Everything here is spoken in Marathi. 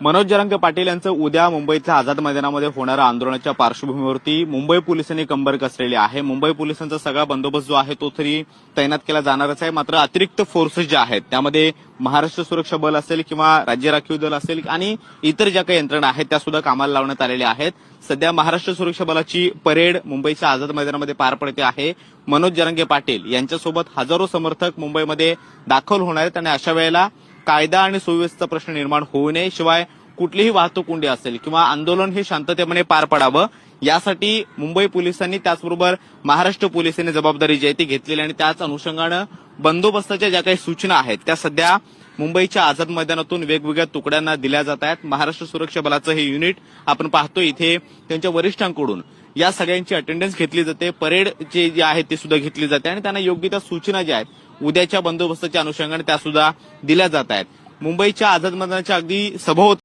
मनोज जरंग पाटील यांचं उद्या मुंबईतल्या आझाद मैदानामध्ये होणाऱ्या आंदोलनाच्या पार्श्वभूमीवरती मुंबई पोलिसांनी कंबर कसलेली आहे. मुंबई पोलिसांचा सगळा बंदोबस्त जो आहे तो तरी तैनात केला जाणारच आहे. मात्र अतिरिक्त फोर्सेस ज्या आहेत त्यामध्ये महाराष्ट्र सुरक्षा बल असेल किंवा राज्य राखीव दल असेल आणि इतर ज्या काही यंत्रणा आहेत त्या सुद्धा कामाला लावण्यात आलेल्या आहेत. सध्या महाराष्ट्र सुरक्षा बलाची परेड मुंबईच्या आझाद मैदानामध्ये पार पडते आहे. मनोज जरंगे पाटील यांच्यासोबत हजारो समर्थक मुंबईमध्ये दाखल होणार आहेत आणि अशा वेळेला कायदा आणि सुव्यवस्थेचा प्रश्न निर्माण होऊ नये शिवाय कुठलीही वाहतूक कोंडी असेल किंवा आंदोलन हे शांततेपणे पार पडावं यासाठी मुंबई पोलिसांनी त्याचबरोबर महाराष्ट्र पोलिसांनी जबाबदारी जी आहे ती घेतलेली आणि त्याच अनुषंगानं बंदोबस्ताच्या ज्या काही सूचना आहेत त्या सध्या मुंबईच्या आझाद मैदानातून वेगवेगळ्या तुकड्यांना दिल्या जात आहेत. महाराष्ट्र सुरक्षा बलाचं हे युनिट आपण पाहतो इथे त्यांच्या वरिष्ठांकडून. या सगळ्यांची अटेंडन्स घेतली जाते. परेड जे जे आहे ते सुद्धा घेतली जाते आणि त्यांना योग्य त्या सूचना ज्या आहेत उद्याच्या बंदोबस्ताच्या अनुषंगाने त्या सुद्धा दिल्या जात आहेत. मुंबईच्या आझाद मैदानाच्या अगदी सभोवत